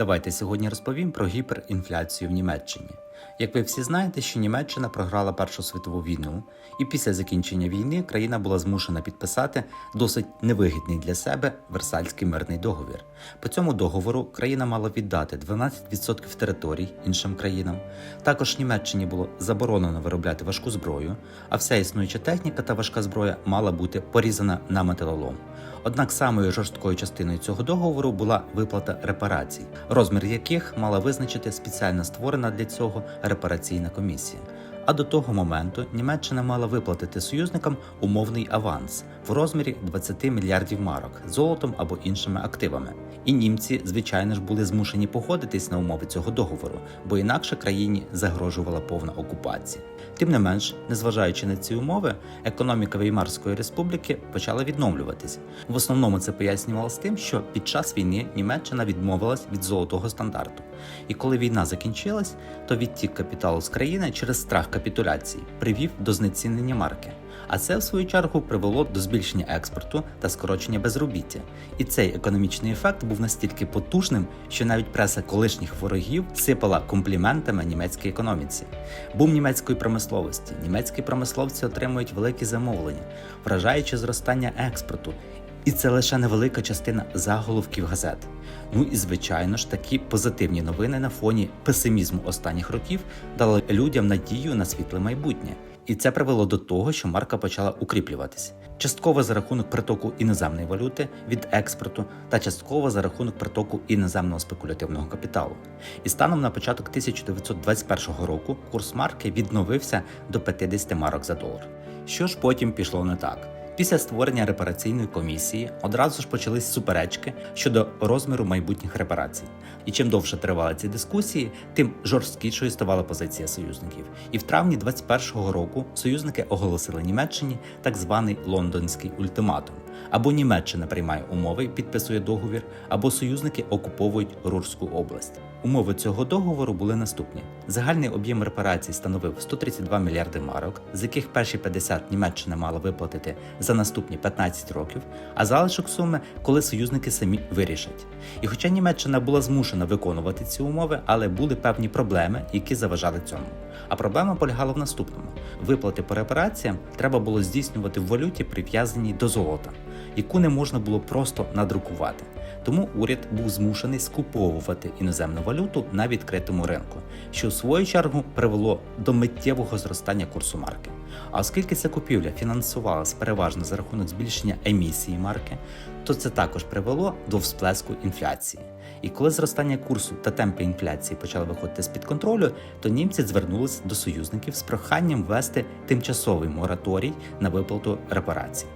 Давайте сьогодні розповім про гіперінфляцію в Німеччині. Як ви всі знаєте, що Німеччина програла Першу світову війну, і після закінчення війни країна була змушена підписати досить невигідний для себе Версальський мирний договір. По цьому договору країна мала віддати 12% територій іншим країнам. Також Німеччині було заборонено виробляти важку зброю, а вся існуюча техніка та важка зброя мала бути порізана на металолом. Однак самою жорсткою частиною цього договору була виплата репарацій, розмір яких мала визначити спеціально створена для цього репараційна комісія. А до того моменту Німеччина мала виплатити союзникам умовний аванс в розмірі 20 мільярдів марок золотом або іншими активами. І німці, звичайно ж, були змушені погодитись на умови цього договору, бо інакше країні загрожувала повна окупація. Тим не менш, незважаючи на ці умови, економіка Веймарської республіки почала відновлюватись. В основному це пояснювалося тим, що під час війни Німеччина відмовилась від золотого стандарту. І коли війна закінчилась, то відтік капіталу з країни через страх капітуляції привів до знецінення марки. А це, в свою чергу, привело до збільшення експорту та скорочення безробіття. І цей економічний ефект був настільки потужним, що навіть преса колишніх ворогів сипала компліментами німецькій економіці. Бум німецької промисловості. Німецькі промисловці отримують великі замовлення, вражаючи зростання експорту. І це лише невелика частина заголовків газет. Ну і звичайно ж, такі позитивні новини на фоні песимізму останніх років дали людям надію на світле майбутнє. І це привело до того, що марка почала укріплюватися. Частково за рахунок притоку іноземної валюти від експорту та частково за рахунок притоку іноземного спекулятивного капіталу. І станом на початок 1921 року курс марки відновився до 50 марок за долар. Що ж потім пішло не так? Після створення репараційної комісії одразу ж почались суперечки щодо розміру майбутніх репарацій. І чим довше тривали ці дискусії, тим жорсткішою ставала позиція союзників. І в травні 21-го року союзники оголосили Німеччині так званий лондонський ультиматум. Або Німеччина приймає умови і підписує договір, або союзники окуповують Рурську область. Умови цього договору були наступні: загальний об'єм репарацій становив 132 мільярди марок, з яких перші 50 Німеччина мала виплатити за наступні 15 років, а залишок суми, коли союзники самі вирішать. І хоча Німеччина була змушена виконувати ці умови, але були певні проблеми, які заважали цьому. А проблема полягала в наступному: виплати по репараціям треба було здійснювати в валюті, прив'язаній до золота, яку не можна було просто надрукувати. Тому уряд був змушений скуповувати іноземну валюту на відкритому ринку, що в свою чергу привело до миттєвого зростання курсу марки. А оскільки ця купівля фінансувалась переважно за рахунок збільшення емісії марки, то це також привело до всплеску інфляції. І коли зростання курсу та темпи інфляції почали виходити з під контролю, то німці звернулися до союзників з проханням ввести тимчасовий мораторій на виплату репарацій.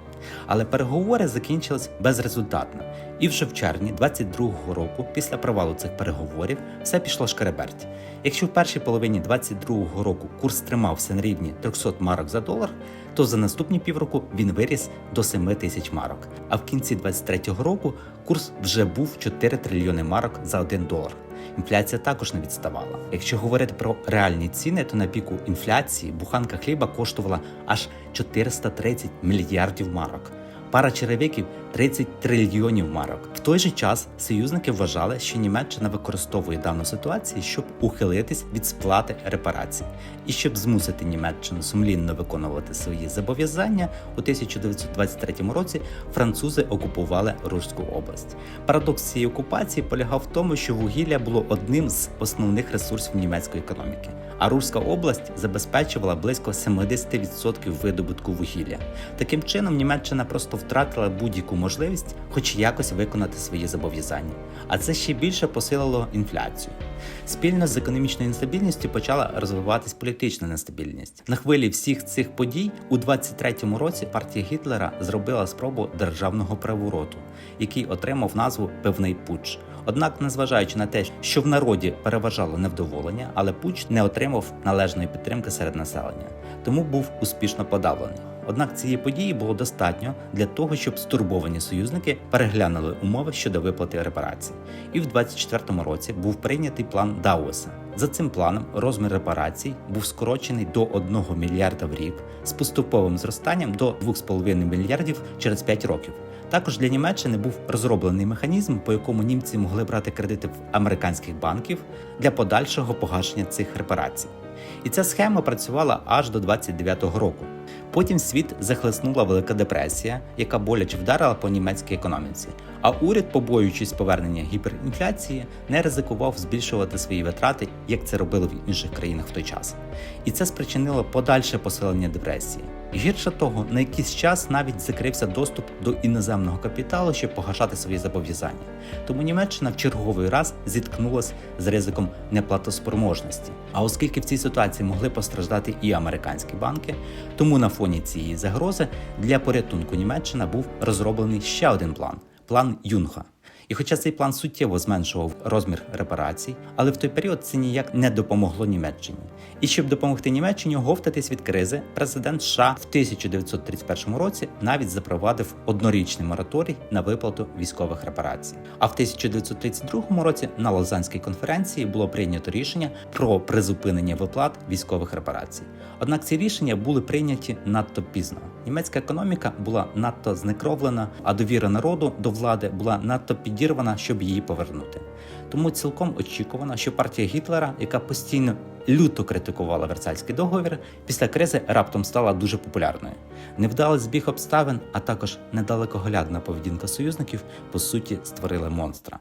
Але переговори закінчились безрезультатно. І вже в червні 22-го року, після провалу цих переговорів, все пішло шкереберть. Якщо в першій половині 22-го року курс тримався на рівні 300 марок за долар, то за наступні півроку він виріс до 7 тисяч марок. А в кінці 23-го року курс вже був 4 трильйони марок за 1 долар. Інфляція також не відставала. Якщо говорити про реальні ціни, то на піку інфляції буханка хліба коштувала аж 430 мільярдів марок. Пара черевиків 30 трильйонів марок. В той же час союзники вважали, що Німеччина використовує дану ситуацію, щоб ухилитись від сплати репарацій, і щоб змусити Німеччину сумлінно виконувати свої зобов'язання у 1923 році. Французи окупували Рурську область. Парадокс цієї окупації полягав в тому, що вугілля було одним з основних ресурсів німецької економіки. А Рурська область забезпечувала близько 70% видобутку вугілля. Таким чином, Німеччина просто втратила будь-яку можливість, хоч якось виконати свої зобов'язання. А це ще більше посилило інфляцію. Спільно з економічною нестабільністю почала розвиватись політична нестабільність. На хвилі всіх цих подій у 23-му році партія Гітлера зробила спробу державного перевороту, який отримав назву Певний путч. Однак, незважаючи на те, що в народі переважало невдоволення, але путч не отримав належної підтримки серед населення, тому був успішно подавлений. Однак цієї події було достатньо для того, щоб стурбовані союзники переглянули умови щодо виплати репарацій. І в 24-му році був прийнятий план Дауеса. За цим планом розмір репарацій був скорочений до 1 мільярда в рік з поступовим зростанням до 2,5 мільярдів через 5 років. Також для Німеччини був розроблений механізм, по якому німці могли брати кредити в американських банків для подальшого погашення цих репарацій. І ця схема працювала аж до 29-го року. Потім світ захлеснула Велика депресія, яка боляче вдарила по німецькій економіці. А уряд, побоюючись повернення гіперінфляції, не ризикував збільшувати свої витрати, як це робили в інших країнах в той час. І це спричинило подальше посилення депресії. Гірше того, на якийсь час навіть закрився доступ до іноземного капіталу, щоб погашати свої зобов'язання. Тому Німеччина в черговий раз зіткнулася з ризиком неплатоспроможності. А оскільки в цій ситуації могли постраждати і американські банки, тому на фоні цієї загрози для порятунку Німеччина був розроблений ще один план план Юнга. Хоча цей план суттєво зменшував розмір репарацій, але в той період це ніяк не допомогло Німеччині. І щоб допомогти Німеччині оговтатись від кризи, президент США в 1931 році навіть запровадив однорічний мораторій на виплату військових репарацій. А в 1932 році на Лозанській конференції було прийнято рішення про призупинення виплат військових репарацій. Однак ці рішення були прийняті надто пізно. Німецька економіка була надто знекровлена, а довіра народу до влади була надто підірвана, щоб її повернути. Тому цілком очікувано, що партія Гітлера, яка постійно люто критикувала Версальський договір, після кризи раптом стала дуже популярною. Невдалий збіг обставин, а також недалекоглядна поведінка союзників, по суті, створили монстра.